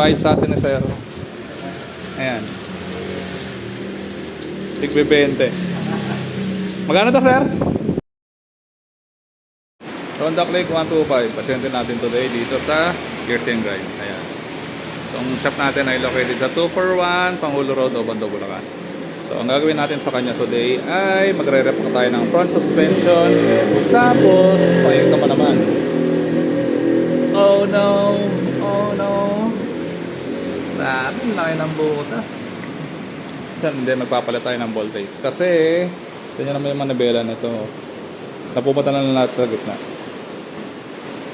bayad sa atin ni Sir. Ayan. Tigbe 20. Magkano to, Sir? Honda Click 125. Pasyente natin today dito sa Gears and Grind. Ayan. So, ang shop natin ay located sa 241 Pangulo Road, Obando, Bulacan. So, ang gagawin natin sa kanya today ay magre-repack tayo ng front suspension. Tapos, ayun naman naman. Oh no! Oh no! Grabe, ang laki ng butas. Hindi, magpapalit tayo ng voltage. Kasi, ganyan naman yung manabela nito. Napupunta na lang lahat sa gitna.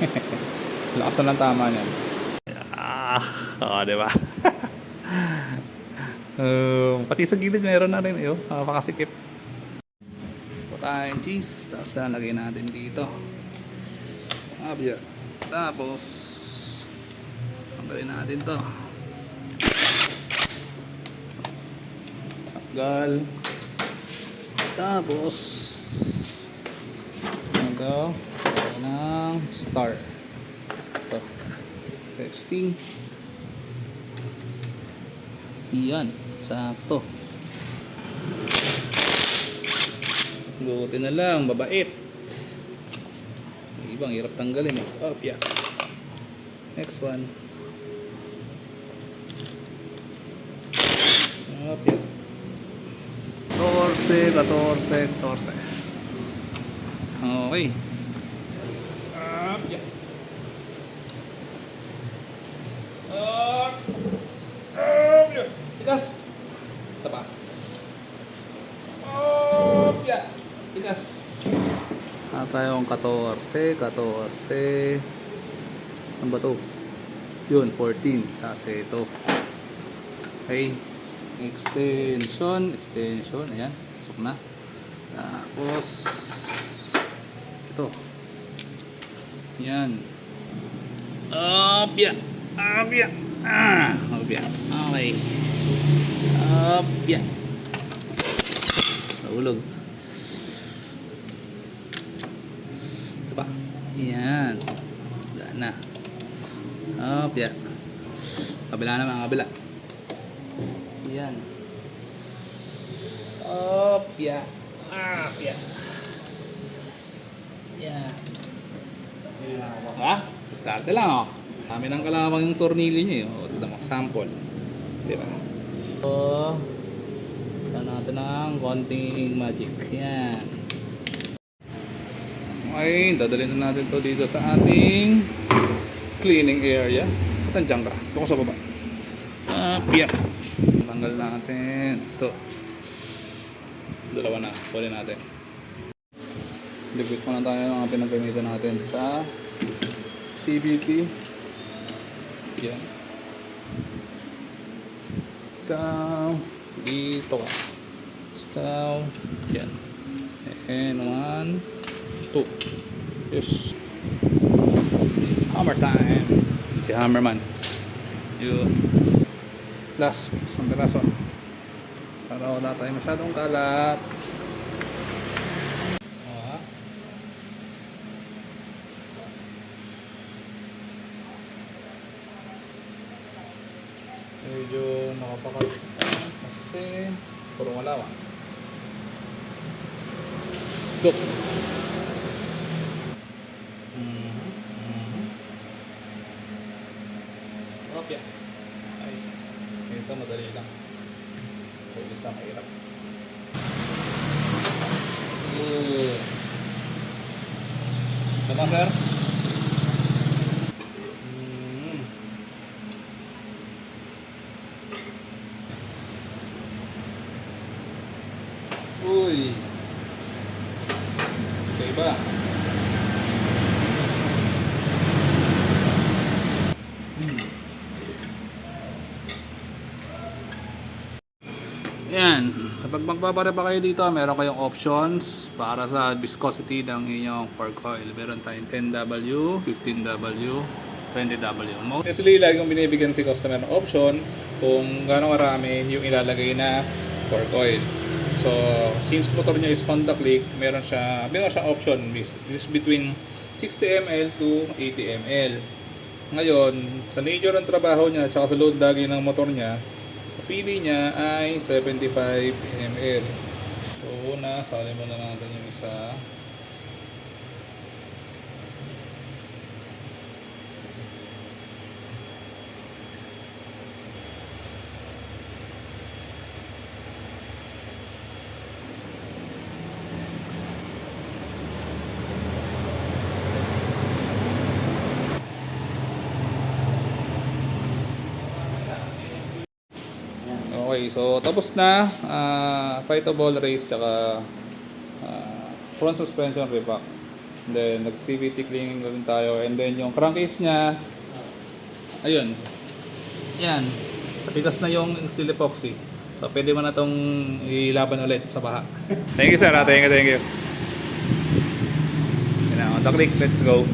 Lakas na ng tama niyan. Ah, oh, di ba? um, pati sa gilid meron na rin. Yun, napakasikip. Po tayong cheese. Tapos lalagay natin dito. Abya. Tapos, tanggalin natin to. Tanggal. Tapos, ito, lagay ng star. Ito. Texting. Yan. Sakto. Buti na lang, babait. Ibang hirap tanggalin eh. Oh, yeah. Next one. Oh, yeah. 14, 14, 14. Okay. Up, yeah. Up. Up, yeah. Tigas. Isa pa. Up, yeah. Tigas. Ah, tayong 14, 14. Ano ba to? Yun, 14. Tapos ito. Okay. Extension, extension. Ayan. Pasok na. Tapos, ito. Yan. Opya. Opya. Ah, opya. Okay. Opya. Nahulog. Ito pa. Yan. Wala na. Opya. Kabila naman, kabila. Yan. Opya. Opya. Yan. Ha? Diskarte lang oh. Kami ng kalawang yung tornilyo niya eh. O, tignan mo, sample. Di ba? So, saan natin ng konting magic. Yan. Okay, dadalhin na natin to dito sa ating cleaning area. At nandiyan ka. Ito ko sa baba. Ah, piyak. Tanggal natin. Ito. Dalawa na. Pwede natin. Ligwit muna tayo ng mga pinagamitan natin sa CBT. Yan. Down. Dito ka. Down. Yan. And one, two. Yes. Hammer time. Si Hammerman. Yun. Last. Isang piraso. Para wala tayo masyadong kalat. Medyo nakapakal kasi puro malawa. Look. Mhm. Mhm. Okay. Ay. Ito madali lang. So, isa mahirap. Good. Tama, sir? Mm. Uy. Okay Yan. Kapag magpaparepa kayo dito, meron kayong options para sa viscosity ng inyong pork oil. Meron tayong 10W, 15W, 20W. Usually, lagi kong binibigyan si customer ng option kung gaano karami yung ilalagay na pork oil. So, since motor niya is Honda Click, meron siya, meron siya option is between 60 ml to 80 ml. Ngayon, sa nature ng trabaho niya at sa load lagi ng motor niya, pili niya ay 75 ml. So, una, sali mo na natin yung isa. Okay, so tapos na ah fightable race tsaka ah, front suspension reback. And then nag CVT cleaning na rin tayo and then yung crankcase niya ayun. Yan. Patigas na yung steel epoxy. So pwede mo na tong ilaban ulit sa baha. thank you sir, ah. thank you, thank you. Yan na, on the click, let's go.